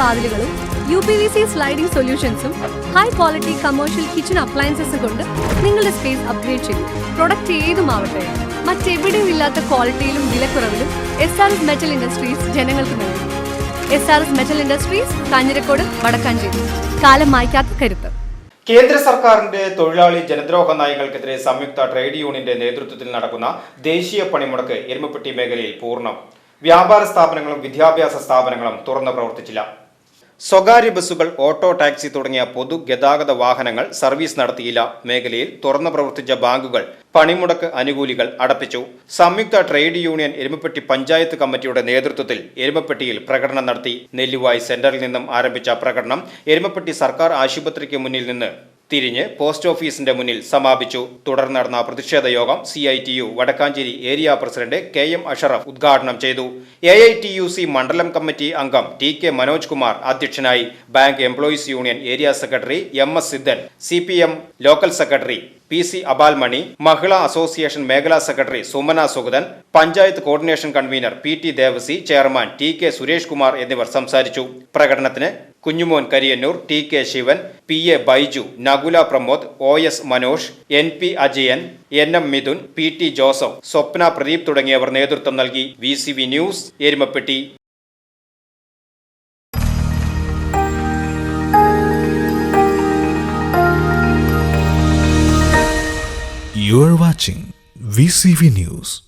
വാതിലുകളും U P V C sliding സൊല്യൂഷൻസും high quality commercial kitchen അപ്ലയൻസസും കൊണ്ട് നിങ്ങളുടെ സ്പേസ് അപ്ഗ്രേഡ് ചെയ്യും പ്രൊഡക്റ്റ് ഏതുമാവട്ടെ മറ്റെവിടെയും ഇല്ലാത്ത ക്വാളിറ്റിയിലും വിലക്കുറവിലും S R S metal industries ജനങ്ങൾക്ക് നൽകും. S R S metal industries Kanjirakode Wadakkanchery. കാലം മായ്ക്കാത്ത കരുത്ത്. കേന്ദ്ര സർക്കാരിന്റെ തൊഴിലാളി ജനദ്രോഹ നയങ്ങൾക്കെതിരെ സംയുക്ത ട്രേഡ് യൂണിയന്റെ നേതൃത്വത്തിൽ നടക്കുന്ന ദേശീയ പണിമുടക്ക് എരുമപ്പെട്ടി മേഖലയിൽ പൂർണം. വ്യാപാര സ്ഥാപനങ്ങളും വിദ്യാഭ്യാസ സ്ഥാപനങ്ങളും തുറന്നു പ്രവർത്തിച്ചില്ല. സ്വകാര്യ ബസ്സുകൾ ഓട്ടോ ടാക്സി തുടങ്ങിയ പൊതുഗതാഗത വാഹനങ്ങൾ സർവീസ് നടത്തിയില്ല. മേഖലയിൽ തുറന്നു പ്രവർത്തിച്ച ബാങ്കുകൾ പണിമുടക്ക് അനുകൂലികൾ അടപ്പിച്ചു. സംയുക്ത ട്രേഡ് യൂണിയൻ എരുമപ്പെട്ടി പഞ്ചായത്ത് കമ്മിറ്റിയുടെ നേതൃത്വത്തിൽ എരുമപ്പെട്ടിയിൽ പ്രകടനം നടത്തി. നെല്ലുവായ് സെന്ററിൽ നിന്നും ആരംഭിച്ച പ്രകടനം എരുമപ്പെട്ടി സർക്കാർ ആശുപത്രിക്ക് മുന്നിൽ നിന്ന് തിരിഞ്ഞ് പോസ്റ്റ് ഓഫീസിന്റെ മുന്നിൽ സമാപിച്ചു. തുടർന്ന് നടന്ന പ്രതിഷേധ യോഗം C I T U Wadakkanchery area president K M Ashraf ഉദ്ഘാടനം ചെയ്തു. A I T U C മണ്ഡലം കമ്മിറ്റി അംഗം ടി കെ മനോജ് കുമാർ അധ്യക്ഷനായി bank employees union area secretary M S Sidhan C P M local secretary P C Abalmani Mahila association മേഖലാ secretary Sumana Sugathan panchayat coordination convener P T Devasi chairman T K Suresh Kumar എന്നിവർ സംസാരിച്ചു. പ്രകടനത്തിന് Kunjumon Kariyannur T K Sivan P A Baiju Nakula Pramod O S Manosh N P Ajayan N M Midhun P T Joseph Swapna Pradeep തുടങ്ങിയവർ നേതൃത്വം നൽകി V C V news Erumapetty You are watching VCV News.